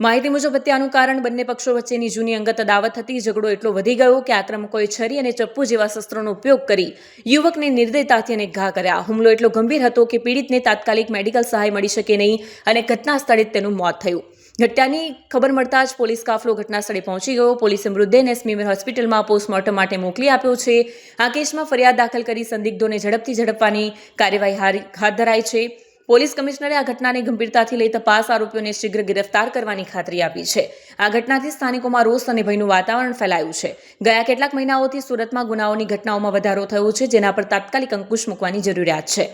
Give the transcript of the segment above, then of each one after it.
માહિતી મુજબ હત્યાનું કારણ બંને પક્ષો વચ્ચેની જૂની અંગત અદાવત હતી. ઝઘડો એટલો વધી ગયો કે આક્રમકોએ છરી અને ચપ્પુ જેવા શસ્ત્રોનો ઉપયોગ કરી યુવકને નિર્દયતાથી અને ઘા કર્યા. હુમલો એટલો ગંભીર હતો કે પીડિતને તાત્કાલિક મેડિકલ સહાય મળી શકે નહીં અને ઘટના સ્થળે તેનું મોત થયું. ઘટનાની ખબર મળતા જ પોલીસ કાફલો ઘટના સ્થળે પહોંચી ગયો. પોલીસે મૃતદેહને સ્મીમેર હોસ્પિટલમાં પોસ્ટમોર્ટમ માટે મોકલી આપ્યો છે. આ કેસમાં ફરિયાદ દાખલ કરી સંદિગ્ધોને ઝડપથી ઝડપવાની કાર્યવાહી હાથ ધરાઈ છે. પોલીસ કમિશનરે આ ઘટનાને ગંભીરતાથી લઈ તપાસ આરોપીઓને શીઘ્ર ગિરફ્તાર કરવાની ખાતરી આપી છે. આ ઘટનાથી સ્થાનિકોમાં રોષ અને ભયનું વાતાવરણ ફેલાયું છે. ગયા કેટલાક મહિનાઓથી સુરતમાં ગુનાઓની ઘટનાઓમાં વધારો થયો છે, જેના પર તાત્કાલિક અંકુશ મૂકવાની જરૂરિયાત છે.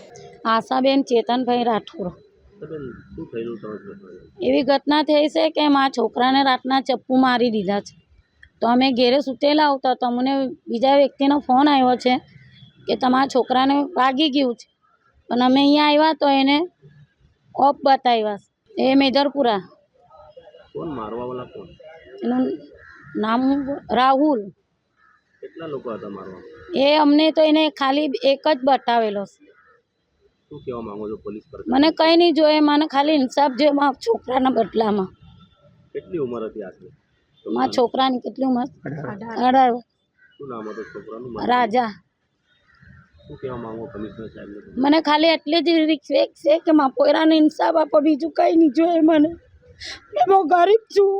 આશાબેન ચેતનભાઈ રાઠોડ? એવી ઘટના થઈ છે કે મારા છોકરાને રાતના ચપ્પુ મારી દીધા છે. તો અમે ઘેરે સૂતેલા આવતા, તો અમને બીજા વ્યક્તિનો ફોન આવ્યો છે કે તમારા છોકરાને વાગી ગયું છે. પણ અમે અહીંયા આવ્યા તો એને ઓફ બતાવ્યા. એ મેજરપુરા. કોણ? મારવાવાળા કોણ? એનું નામ રાહુલ. કેટલા લોકો હતા મારવા એ અમને તો એને ખાલી એક જ બતાવેલો છે. શું કહેવા માંગો છો પોલીસ પર? મને કંઈ નહીં જોઈએ મને ખાલી ઇન્સાફ જોઈએ મારા છોકરાના બદલામાં. કેટલી ઉંમર હતી આટલી મારા છોકરાની કેટલી ઉંમર? અઢાર. શું નામ હતું છોકરાનું? રાજા. શું કહેવા માંગો કમિશનર સાહેબને મને ખાલી એટલી જ રિક્વેસ્ટ છે કે મારા પોયરાને ઇન્સાફ આપો બીજું કંઈ નહીં જોઈએ મને. મેં બહુ ગરીબ છું.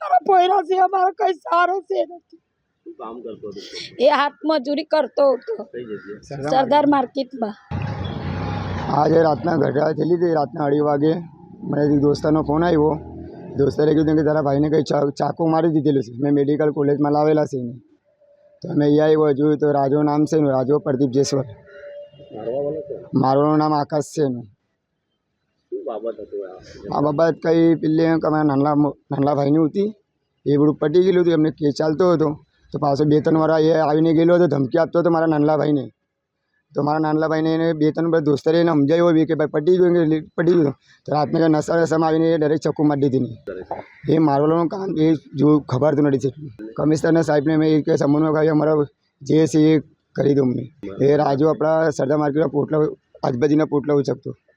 મારા પોયરા છે મારો કંઈ સારો છે નથી. શું કામ કરતો હતો એ હાથ મજૂરી કરતો હતો. કઈ જગ્યાએ? સરદાર માર્કેટમાં. આજે રાતના ઘટના થયેલી હતી રાતના અઢી વાગે મને એક દોસ્તારનો ફોન આવ્યો. દોસ્તારે કીધું કે તારા ભાઈને કંઈ ચા ચાકુ મારી દીધેલું છે. મેં મેડિકલ કોલેજમાં લાવેલા છે એને. તો અમે અહીંયા આવ્યો જોયું તો રાજો નામ છે એનું, રાજો પ્રદીપ જેશ્વર મારું નામ આકાશ છે એનું. આ બાબત કંઈ પેલી અમારા નાના નાના ભાઈની હતી. એ બધું પટી ગયેલું હતું, એમને કે ચાલતો હતો. તો પાછો બે ત્રણ વાર એ આવીને ગયેલો હતો, ધમકી આપતો હતો મારા નાનલા ભાઈને. તો મારા નાનલા ભાઈને એને બે ત્રણ બધા દોસ્તરે એને સમજાવ્યો બી કે ભાઈ પટી ગયું કે પટી ગયું. તો રાતને કે નશા નશામાં આવીને એ દરેક ચક્કુ મારી દીધી નહીં એ મારવાનું કામ એ જો ખબર તો નથી. કમિશનરના સાહેબને મેં એ કે સમન્વય કહ્યું અમારા જે છે એ કરી દો અમને. એ રાજુ આપણા સરદાર માર્કેટના પોટલા, આજુબાજુના પોટલા ઉચકતો